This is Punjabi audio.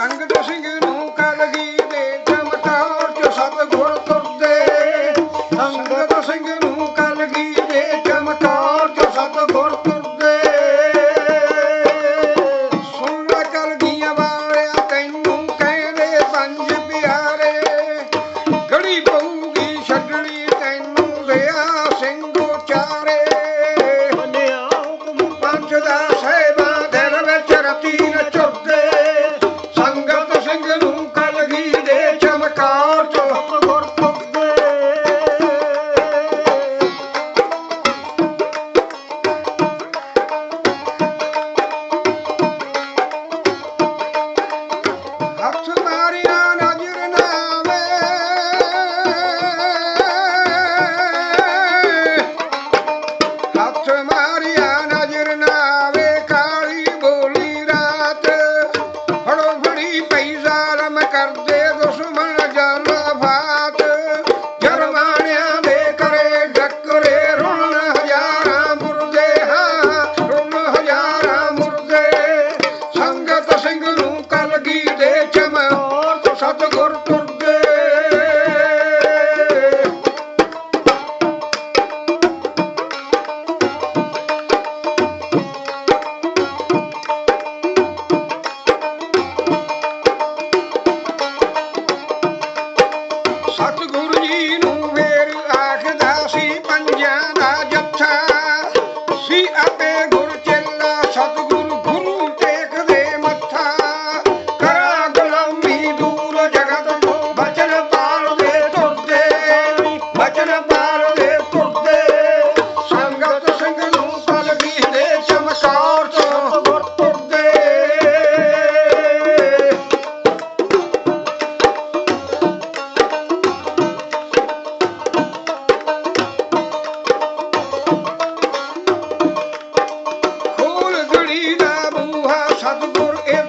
ਸੰਗਤ ਸਿੰਘ ਨੂੰ ਕਲਗੀ ਦੇ ਚਮਕਾਰ ਚ ਸਭ ਗੁਰ ਤੁਰਦੇ। ਸੰਗਤ ਸਿੰਘ ਨੂੰ ਕਲਗੀ ਦੇ ਚਮਕਾਰ ਚ ਸਭ ਗੁਰ ਤੁਰਦੇ। ਸੁਣ ਕਲਗੀਆਂ ਵਾਲਿਆ ਤੈਨੂੰ ਕਹਿੰਦੇ ਪੰਜ ਪਿਆਰੇ। ਘੜੀ ਪਊਗੀ ਛੱਡਣੀ ਤੈਨੂੰ ਰਿਆ ਸਿੰਘ ਚਾਰੇ। ਬੰਨਿਆ ਹੁਕਮ ਪੰਜ ਦਾ ਸਹਿਬਾ ਦੇ ਵਿੱਚ ਰਤੀ ਸਤਗੁਰ ਤੁਰਦੇ। ਜੀ ਨੂੰ ਵੇਰ ਆਖਦਾ ਸੀ ਪੰਜਾਂ ਦਾ ਜੱਥਾ। Okay.